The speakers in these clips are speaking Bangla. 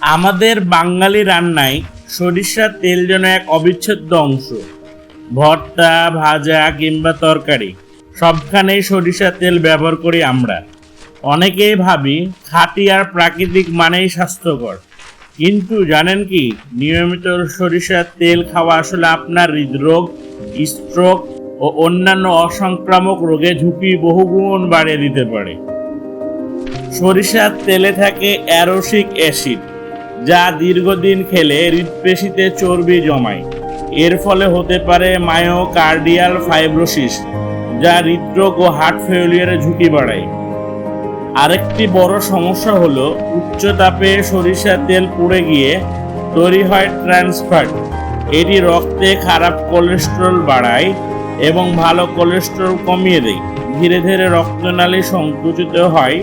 আমাদের বাঙালি রান্নায় সরিষার তেল যেন এক অবিচ্ছেদ্য অংশ। ভর্তা, ভাজা কিংবা তরকারি, সবখানেই সরিষার তেল ব্যবহার করি আমরা। অনেকেই ভাবি, খাঁটি আর প্রাকৃতিক মানেই স্বাস্থ্যকর। কিন্তু জানেন কি, নিয়মিত সরিষার তেল খাওয়া আসলে আপনার হৃদরোগ স্ট্রোক ও অন্যান্য অসংক্রামক রোগে ঝুঁকি বহুগুণ বাড়িয়ে দিতে পারে। সরিষার তেলে থাকে অ্যারোসিক অ্যাসিড, যা দীর্ঘদিন খেলে হৃদপেশিতে চর্বি জমায়। এর ফলে হতে পারে মায়োকার্ডিয়াল ফাইব্রোসিস, যা হৃদরোগ ও হার্ট ফেলিয়ারের ঝুঁকি বাড়ায়। আরেকটি বড় সমস্যা হলো, উচ্চ তাপে সরিষার তেল পুড়ে গিয়ে তৈরি হয় ট্রান্সফ্যাট এটি রক্তে খারাপ কোলেস্টেরল বাড়ায় এবং ভালো কোলেস্ট্রল কমিয়ে দেয়। ধীরে ধীরে রক্তনালী সংকুচিত হয়,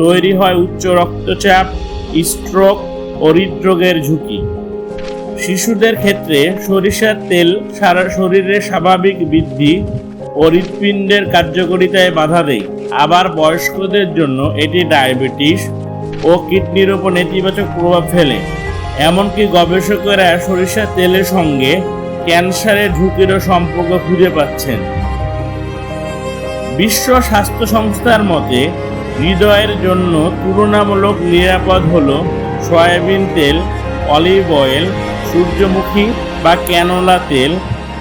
তৈরি হয় উচ্চ রক্তচাপ, স্ট্রোক ও হৃদরোগের ঝুঁকি। শিশুদের ক্ষেত্রে সরিষার তেল সারা শরীরে স্বাভাবিক বৃদ্ধি ও হৃৎপিণ্ডের কার্যকারিতায় বাধা দেয়। আবার বয়স্কদের জন্য এটি ডায়াবেটিস ও কিডনির উপর নেতিবাচক প্রভাব ফেলে। এমনকি গবেষকেরা সরিষার তেলের সঙ্গে ক্যান্সারের ঝুঁকিরও সম্পর্ক খুঁজে পাচ্ছেন। বিশ্ব স্বাস্থ্য সংস্থার মতে, হৃদয়ের জন্য তুলনামূলক নিরাপদ হল সয়াবিন তেল, অলিভ অয়েল, সূর্যমুখী বা ক্যানোলা তেল।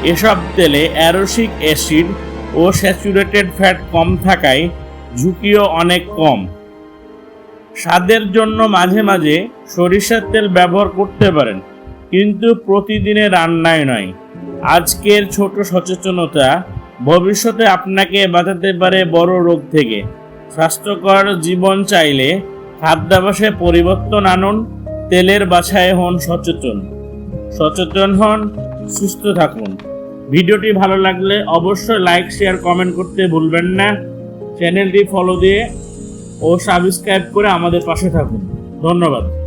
এসব তেলে অ্যারোসিক অ্যাসিড ও স্যাচুরেটেড ফ্যাট কম থাকায় ঝুঁকিও অনেক কম। স্বাদের জন্য মাঝে মাঝে সরিষার তেল ব্যবহার করতে পারেন, কিন্তু প্রতিদিনে রান্নায় নয়। আজকের ছোট সচেতনতা ভবিষ্যতে আপনাকে বাঁচাতে পারে বড় রোগ থেকে। স্বাস্থ্যকর জীবন চাইলে খাদ্যাভ্যাসে পরিবর্তন আনুন, তেলের বাছায় হন সচেতন। সচেতন হন, সুস্থ থাকুন। ভিডিওটি ভালো লাগলে অবশ্যই লাইক শেয়ার কমেন্ট করতে ভুলবেন না। চ্যানেলটি ফলো দিয়ে ও সাবস্ক্রাইব করে আমাদের পাশে থাকুন। ধন্যবাদ।